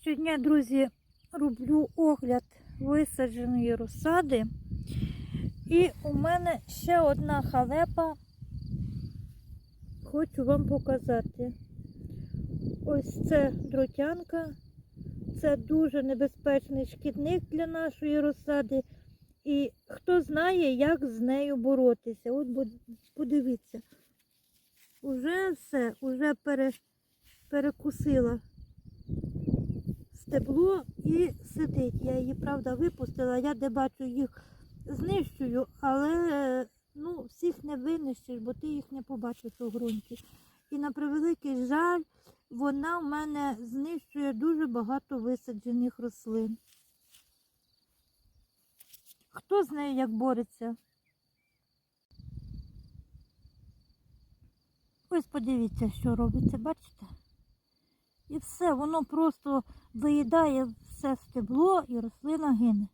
Щодня, друзі, роблю огляд висадженої розсади. І у мене ще одна халепа. Хочу вам показати. Ось це дротянка. Це дуже небезпечний шкідник для нашої розсади. І хто знає, як з нею боротися. От подивіться. Уже все, уже пере, перекусила стебло і сидить. Я її, правда, випустила. Я де бачу їх знищую, але ну, всіх не винищиш, бо ти їх не побачиш у ґрунті. І на превеликий жаль, вона в мене знищує дуже багато висаджених рослин. Хто з нею як бореться? Ось подивіться, що робиться, бачите? І все, воно просто виїдає все стебло і рослина гине.